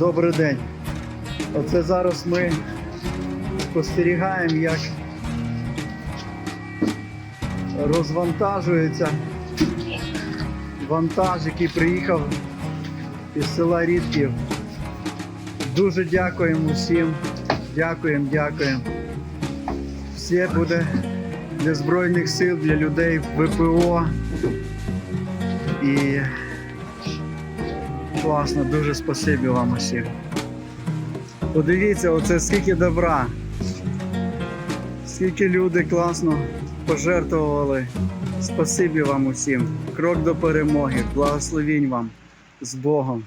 Добрий день. Оце зараз ми спостерігаємо, як розвантажується вантаж, який приїхав із села Рідків. Дуже дякуємо всім. Дякуємо, дякуємо. Все буде для Збройних сил, для людей ВПО. І класно, дуже спасибі вам усім. Подивіться, оце скільки добра. Скільки люди класно пожертвували. Спасибі вам усім. Крок до перемоги. Благословінь вам з Богом.